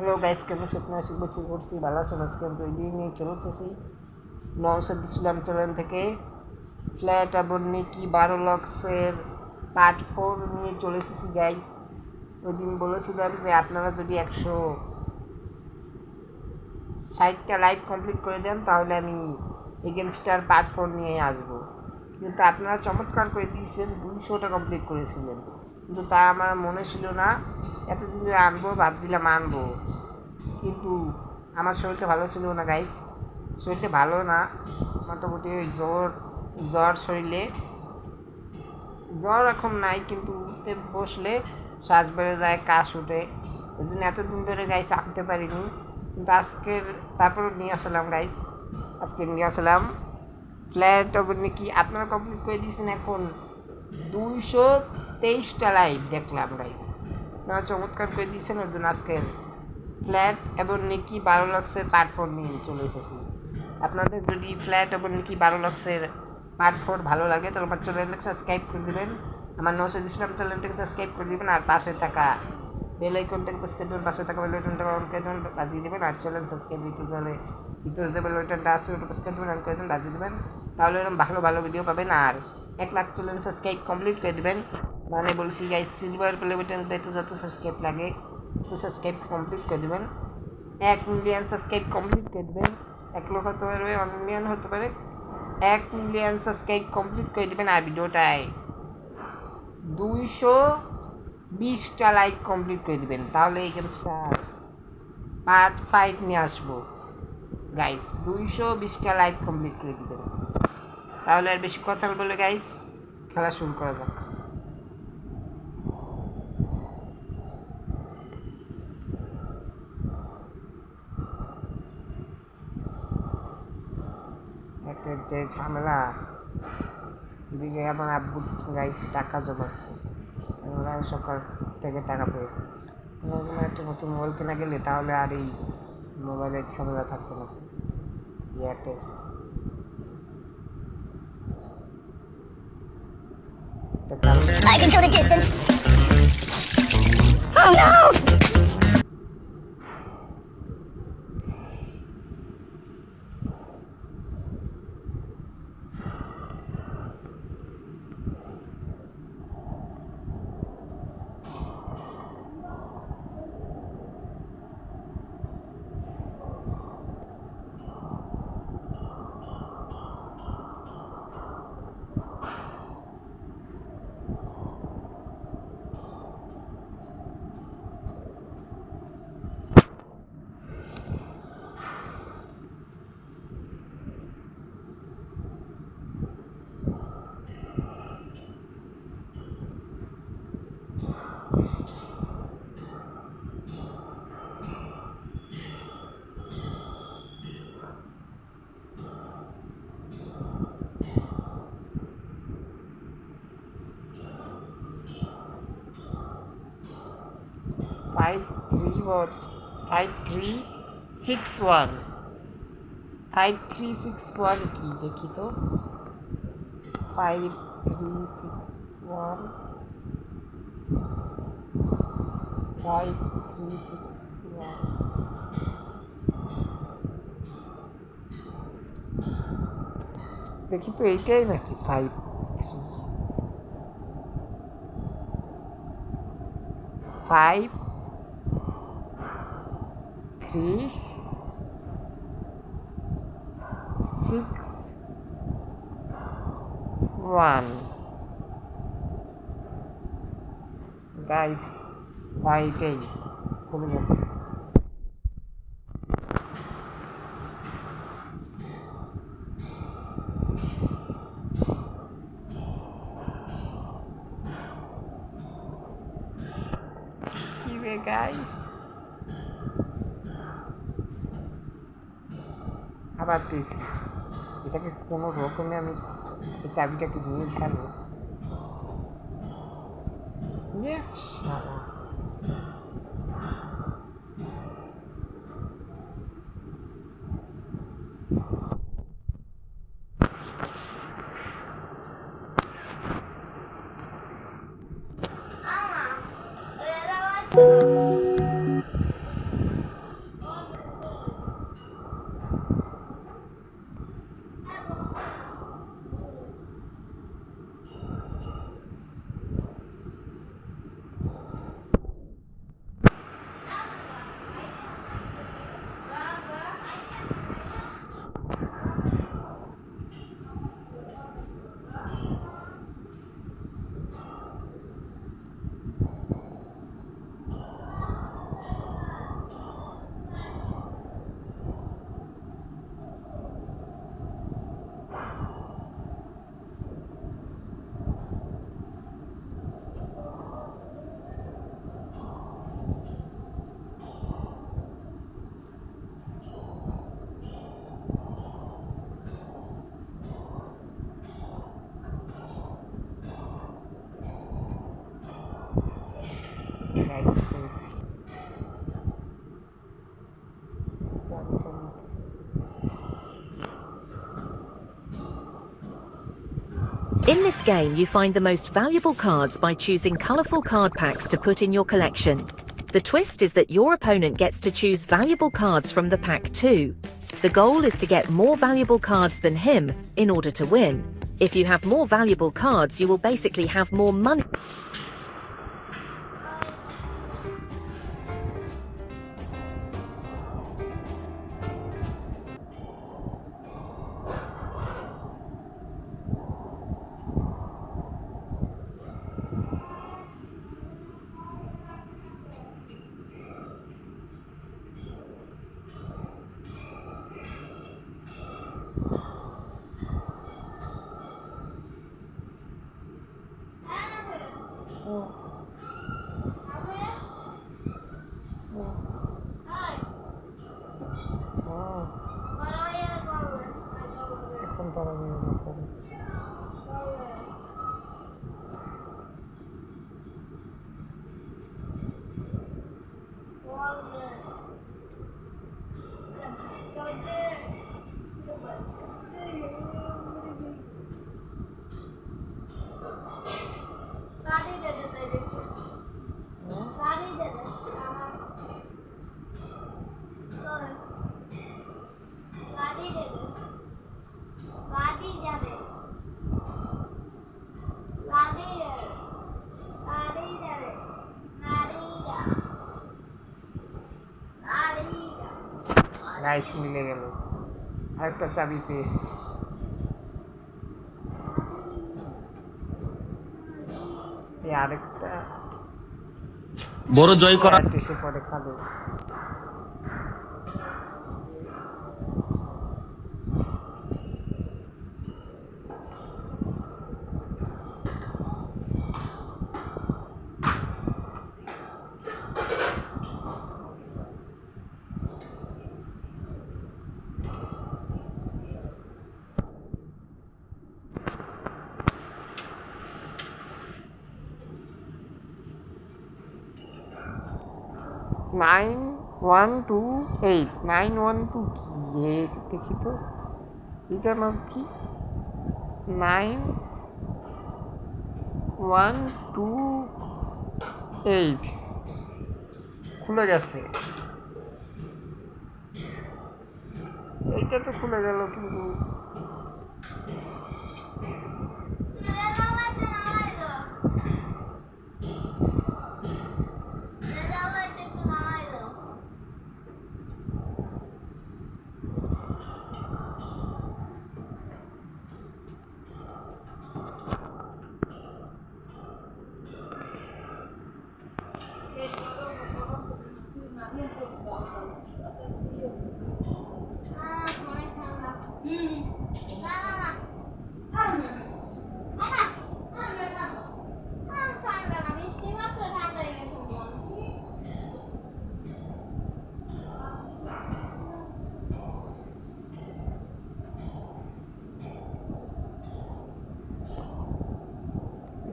Hello guys কেমন আছো আপনারা শিখব শিখ করছি, ভালো আছেন? আজকে আমি রিভিউ নিয়ে চলে এসেছি নওসাদ ইসলাম চ্যানেল থেকে। ফ্ল্যাট এবং নিকি বারো লক্সের পার্ট ফোর নিয়ে চলে এসেছি গাইস ওই দিন বলেছিলাম যে আপনারা যদি একশো ষাটটা লাইভ কমপ্লিট করে দেন, তাহলে আমি এগেনস্টার পার্ট ফোর নিয়ে আসব। কিন্তু আপনারা চমৎকার করে দিয়েছেন, দুইশোটা কমপ্লিট করেছিলেন। কিন্তু তা আমার মনে ছিল না। এতদিন ধরে আনব, ভাবছিলাম আনব। কিন্তু আমার শরীরটা ভালো ছিল না গাইস শরীরটা ভালো না। মোটামুটি ওই জ্বর জ্বর শরীরে। জ্বর এখন নাই, কিন্তু উঠতে বসলে শ্বাস বেড়ে যায়, কাশ উঠে ওই জন্য এতদিন ধরে গাইস আনতে পারিনি। কিন্তু আজকের তারপর নিয়ে আসলাম গাইস আজকে নিয়ে আসলাম। ফ্ল্যাট ওপর নাকি আপনারা কমপ্লিট করে দিয়েছেন এখন? দুইশো তেইশটা লাইভ দেখলাম গাইস আপনারা চমৎকার করে দিয়েছেন ওই জন্য আজকের ফ্ল্যাট এবং নিকি বারো লক্সের পার্ট ফোর নিয়ে চলে এসেছি। আপনাদের যদি ফ্ল্যাট এবং নিকি বারো লক্সের পার্ট ফোর ভালো লাগে, তাহলে আমার চ্যানেলটাকে সাবস্ক্রাইব করে দেবেন। আমার নৌসাদ ইসলাম চ্যানেলটাকে সাবস্ক্রাইব করে দেবেন আর পাশে থাকা বেল আইকনটাকে প্রেস করে দেবেন, পাশে থাকা বেল আইকনটাকে অন করে দেবেন, বাজিয়ে দেবেন, আর চ্যানেল সাবস্ক্রাইব দিতে চলে ভিতরে যে বেল আইকনটা আছে, ওটা প্রেস করে দেবেন অন করে দেবেন, বাজিয়ে দেবেন। তাহলে এরকম ভালো ভালো ভিডিও পাবেন। আর এক লাখ চ্যানেল সাবস্ক্রাইব কমপ্লিট করে দেবেন। মানে বলছি গাইস সিলভার প্লে বাটন পেতে যত সাবস্ক্রাইব লাগে তো সাবস্ক্রাইব কমপ্লিট করে দেবেন। এক মিলিয়ন সাবস্ক্রাইব কমপ্লিট করে দেবেন। এক লক্ষ হতে পারবে ওয়ান মিলিয়ন হতে পারে। এক মিলিয়ন সাবস্ক্রাইব কমপ্লিট করে দেবেন আর ভিডিওটায়। দুইশো বিশটা লাইক কমপ্লিট করে দেবেন। তাহলে এই গেমসটা পার্ট ফাইভ নিয়ে আসব। গাইস দুইশো বিশটা লাইক কমপ্লিট করে দেবেন। তাহলে আর বেশি কথা বলে গাইস খেলা শুরু করা যাক। যে ঝামেলা এদিকে আমার আব্বু গাইস টাকা জমাচ্ছে। সকাল থেকে টাকা পেয়েছে। একটা নতুন মোবাইল কেনা গেলে তাহলে আর এই মোবাইলের ঝামেলা থাকবে না। Airtel I can feel the distance. Five three one five three six one five three six one কি দেখি তো five three six one five three six one দেখি তো এইটাই নাকি five three five three six one guys এইটাই কমে গেছে কি রে গাইস আবার পেয়েছি এটাকে কোনো রকমে আমি এই চাবিটাকে নিয়ে ছাড়ো ইয়ে, শালা। In this game, you find the most valuable cards by choosing colourful card packs to put in your collection. The twist is that your opponent gets to choose valuable cards from the pack too. The goal is to get more valuable cards than him in order to win. If you have more valuable cards, you will basically have more money. এখন guys মিলে গেল। আরেকটা চাবি পেয়েছি। এই আরেকটা বড় জয় করা এসে পরে খাবে। Nine one two eight, nine one two কি? দেখি তো। এটার নাম কি? Nine one two eight. খুলে গেছে। এইটা তো খুলে গেল কিন্তু।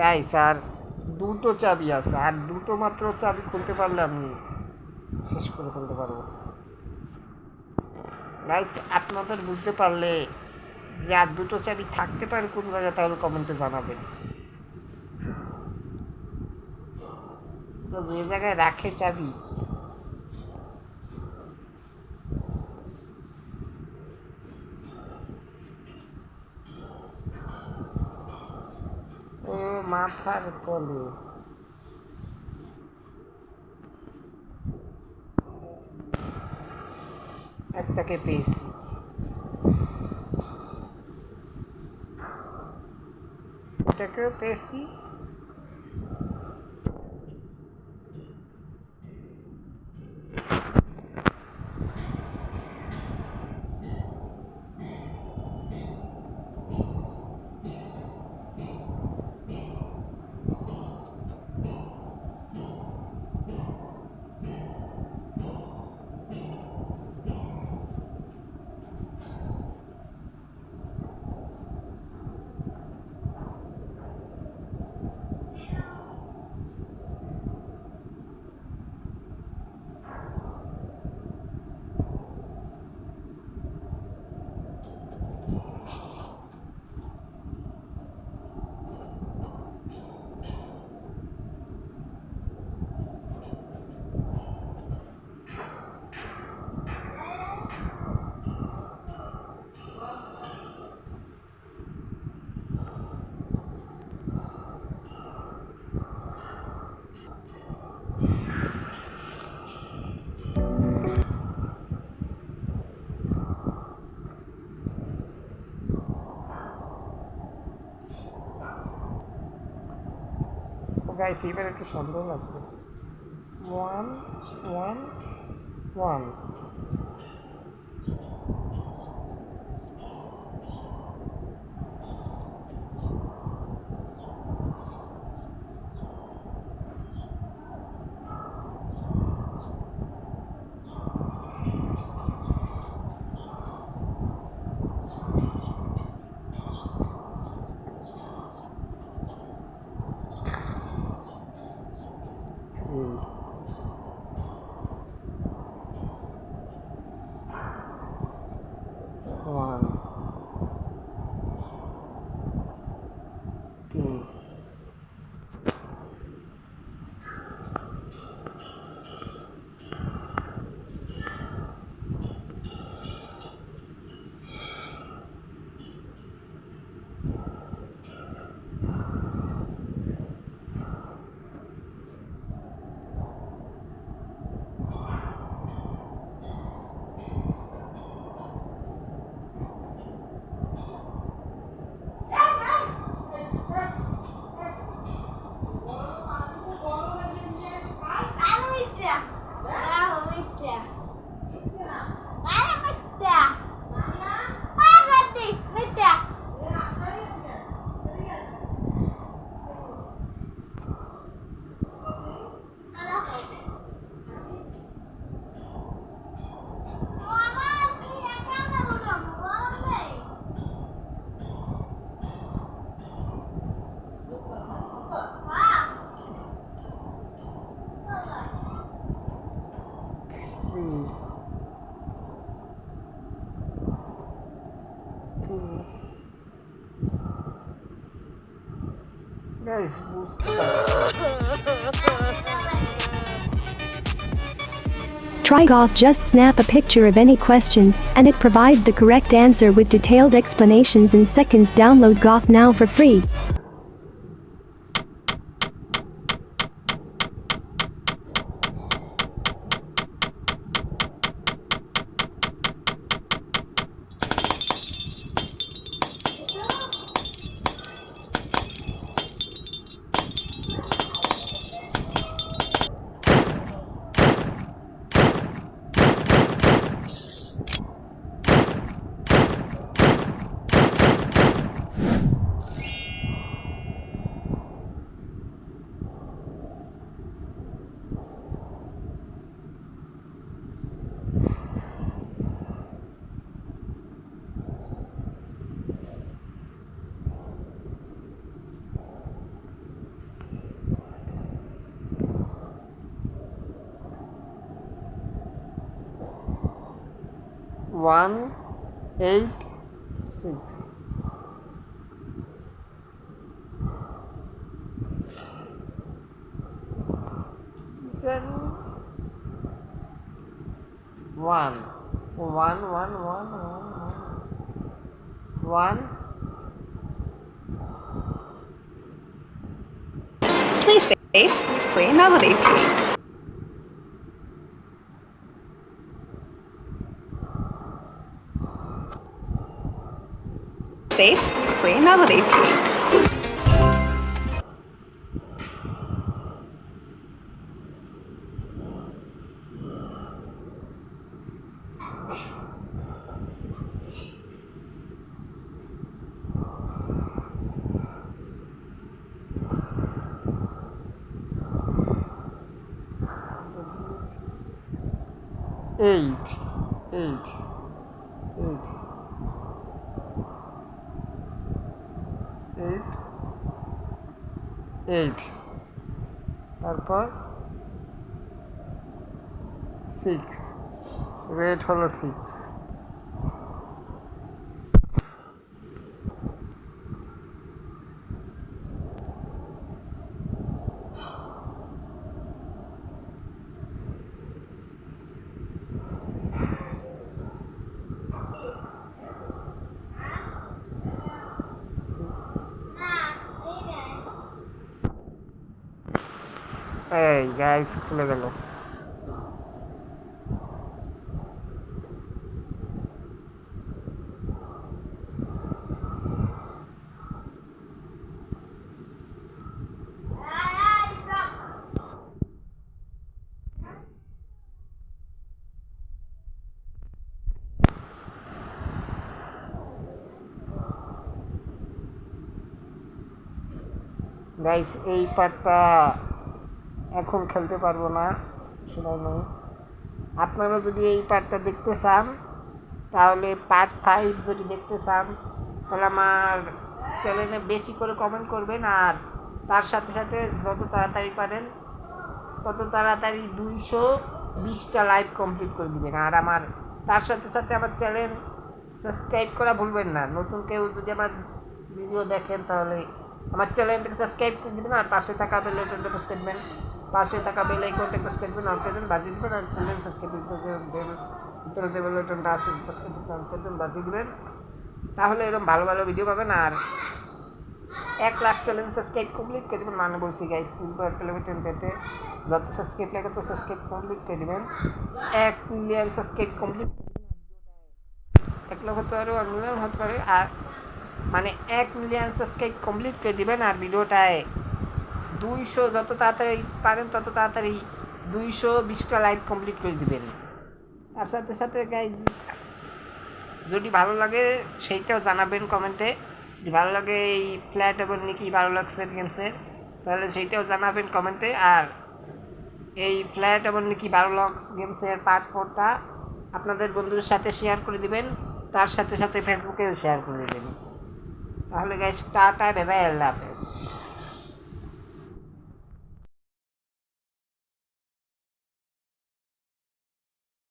গাইস আর দুটো চাবি আছে আর দুটো মাত্র চাবি খুলতে পারলে আমি শেষ করে ফেলতে পারব। গাইস আপনাদের বুঝতে পারলে যে আর দুটো চাবি থাকতে পারে কোন জায়গায়, তাহলে কমেন্টে জানাবেন। যে জায়গায় রাখে চাবি মাথার তলে একটাকে পেয়েছি। এটাকেও পেয়েছি। গাইস এবার একটু সন্দেহ লাগছে one one one mm. Trigoth just snap a picture of any question, and it provides the correct answer with detailed explanations in seconds. Download Goth now for free. One eight six then one. One one one one one. Please save free another 88 safe, melody. Eight, eight. Eight তারপর six red হলো six Hey guys খুলে Guys, a part. এখন খেলতে পারব না, সময় নেই। আপনারা যদি এই পার্টটা দেখতে চান, তাহলে পার্ট ফাইভ যদি দেখতে চান, তাহলে আমার চ্যানেলে বেশি করে কমেন্ট করবেন আর তার সাথে সাথে যত তাড়াতাড়ি পারেন, তত তাড়াতাড়ি দুইশো বিশটা লাইভ কমপ্লিট করে দিবেন। আর আমার, তার সাথে সাথে আমার চ্যানেল সাবস্ক্রাইব করা ভুলবেন না। নতুন কেউ যদি আমার ভিডিও দেখেন, তাহলে আমার চ্যানেলটাকে সাবস্ক্রাইব করে দেবেন আর পাশে থাকা বেল আইকনটা প্রেস করবেন পাশে থাকা বেল আইকনটা প্রেস করবেন অন করে দেন বাজিয়ে দেবেন, আর চ্যানেল সাবস্ক্রাইব করতে ভিতরে যে বেল আইকনটা আছে প্রেস করে দেবেন অন করে দেন বাজিয়ে দেবেন। তাহলে এরকম ভালো ভালো ভিডিও পাবেন, আর এক লাখ চ্যালেঞ্জ সাবস্ক্রাইব কমপ্লিট করে দেবেন মানে বলছি গাইস সিলভার কিলোমিটার পেতে যত সাবস্ক্রাইব লাগে, তত সাবস্ক্রাইব কমপ্লিট করে দেবেন। এক মিলিয়ন সাবস্ক্রাইব কমপ্লিট এক লক্ষ তো আরও মিলিয়ন হতে পারে, আর মানে এক মিলিয়ন সাবস্ক্রাইব কমপ্লিট করে দিবেন, আর ভিডিওটায় দুইশো যত তাড়াতাড়ি পারেন, তত তাড়াতাড়ি দুইশো বিশটা লাইভ কমপ্লিট করে দিবেন। তার সাথে সাথে যদি ভালো লাগে সেইটাও জানাবেন কমেন্টে যদি ভালো লাগে এই ফ্ল্যাট এবং নাকি ভালো লাগছে গেমসের তাহলে সেইটাও জানাবেন কমেন্টে আর এই ফ্ল্যাট এবং নাকি ভালো লাগস গেমসের পার্ট ফোরটা আপনাদের বন্ধুদের সাথে শেয়ার করে দিবেন, তার সাথে সাথে ফেসবুকেও শেয়ার করে দেবেন। তাহলে গাইস টাটা ভেবে আল্লাহ হাফেজ।